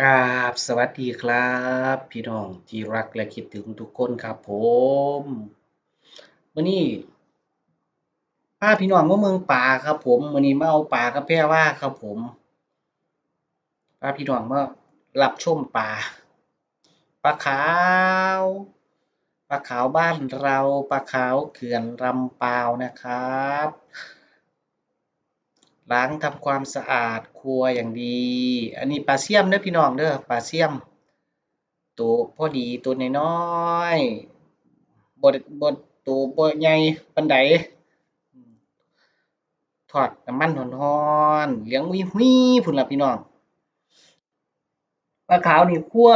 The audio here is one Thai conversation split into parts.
กราบสวัสดีครับ พี่น้องที่รักและคิดถึงทุกคนครับผมมื้อนี้พาพี่น้องมาเมืองป่าครับ ผมมื้อนี้มาเอาปลากับแพรว่าครับผมพาพี่น้องมารับชมปลาปลาขาวปลาขาวบ้านเราปลาขาวเขื่อนลำปาวนะครับ ล้างทำความสะอาดครัวอย่างดี อันนี้ปลาเสี่ยมเด้อพี่น้องเด้อปลาเสี่ยม ตัวพอดีตัวน้อยบ่บ่ตัวบ่ใหญ่ปานใดทอดน้ำมันร้อนๆเหลืองหุ้ยๆพู้นละพี่น้องปลาขาวนี่คั่ว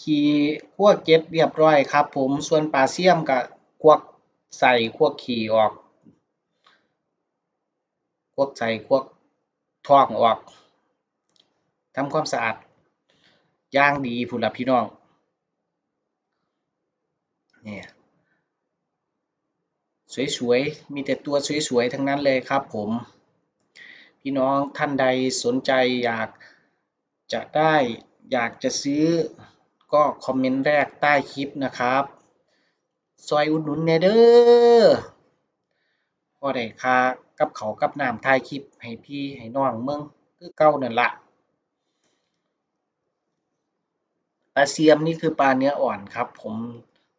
ขี้คั่วเกล็ดเรียบร้อยครับ ผมส่วนปลาเสี่ยมก็ควักไส้ควักขี้ออก วกไส้ควักท้องออกทำความสะอาดย่างดีพู้นล่ะพี่น้องเนี่ยสวยๆ มีแต่ตัวสวยๆ ทั้งนั้นเลยครับผม พี่น้องท่านใดสนใจอยากจะได้อยากจะซื้อก็คอมเมนต์แรกใต้คลิปนะครับ ซอยอุดหนุนแน่เด้อ พอได้ค่ากับเขากับน้ำถ่ายคลิปให้พี่ให้น้องเบิ่งคือเก่านั่นละปลาเสี่ยมนี่คือปลาเนื้ออ่อนครับ ผม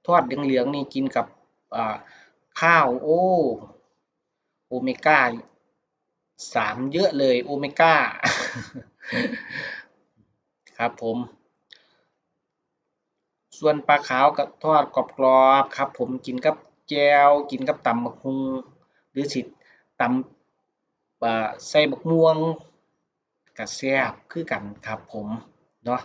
ทอดเหลืองๆนี่กินกับข้าวโอ้โอเมก้าสามเยอะเลยโอเมก้าครับผม ส่วนปลาขาวก็ทอดกรอบๆครับ ผมกินกับแจวกินกับตำบักหุ่ง หรือสิตำอ่าใส่บักม่วงก็แซบคือกันครับผมเนาะ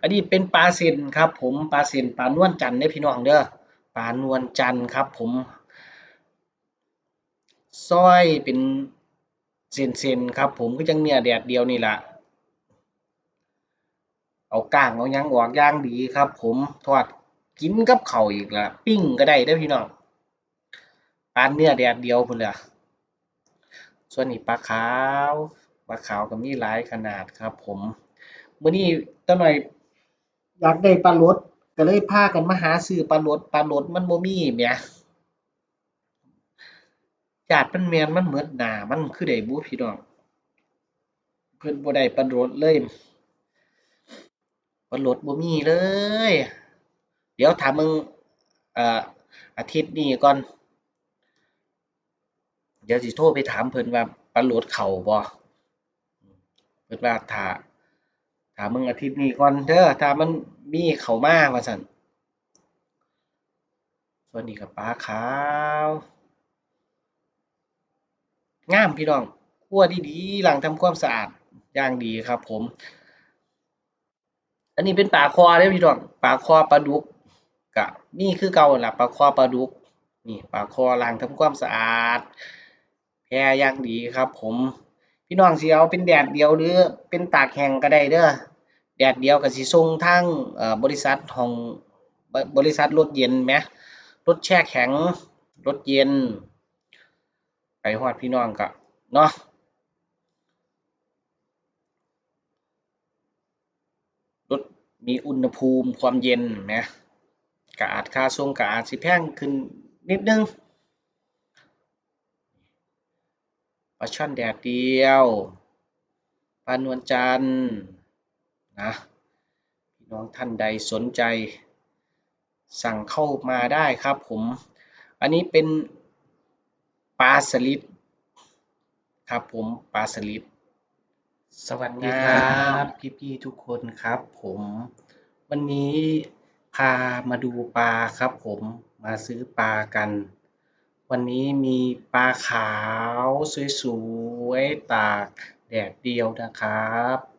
อันนี้เป็นปลาเส้นครับผมปลาเส้นปลานวลจันทร์เด้พี่น้องเด้อปลานวลจันทร์ครับผมซอยเป็นเส้นครับผมคือจั่งเนื้อแดดเดียวนี่แหละเอาก้างเอายังออกย่างดีครับ ผมทอดกินกับเข้าอีกล่ะปิ้งก็ได้เด้พี่น้อง ปานเนื้อแดดเดียวพู้นล่ะส่วนนี้ปลาขาวปลาขาวก็มีหลายขนาดครับ ผมเมื้อนี้ตาน้อยอยากได้ปลาลดก็เลยพากันมาหาซื้อปลาลดปลาลดมันบ่มีแหมญาติมันแม่นมันเหมดหนามันคือได้บุพี่น้องเพิ่นบ่ได้ปลาลดเลยปลาลดบ่มีเลย เดี๋ยวถามมึงอ่ออาทิตย์นี้ก่อน เดี๋ยวสิโทรไปถามเพิ่นว่าปลาโลดเข้าบ่เพิ่นว่าถ้าถามมึงอาทิตย์นี้ก่อนเด้อถ้ามันมีเข้ามาว่าซั่นส่วนนี้ก็ปลาขาวงามพี่น้องคั่วดีๆล้างทำความสะอาดอย่างดีครับ ผม อันนี้เป็นปลาคอเด้พี่น้องปลาคอปลาดุกก็มีคือเก่านั่นล่ะปลาคอปลาดุกนี่ปลาคอล้างทำความสะอาด แผ่อย่างดีครับผม พี่น้องสิเอาเป็นแดดเดียวหรือเป็นตากแห้งก็ได้เด้อแดดเดียวก็สิส่งทางบริษัทของบริษัทรถเย็นแหมรถแช่แข็งรถเย็น ไปฮอดพี่น้องก็เนาะรถมีอุณหภูมิความเย็นแหมก็อาจค่าส่งก็อาจสิแพงขึ้นนิดนึง ปลาช่อนแดดเดียว ปลานวลจันทร์นะพี่น้องท่านใดสนใจ สั่งเข้ามาได้ครับผม อันนี้เป็นปลาสลิดครับผมปลาสลิดสวัสดีครับพี่ๆทุกคนครับผม วันนี้พามาดูปลาครับผมมาซื้อปลากัน วันนี้มีปลาขาวสวย ๆ ตากแดดเดียวนะครับ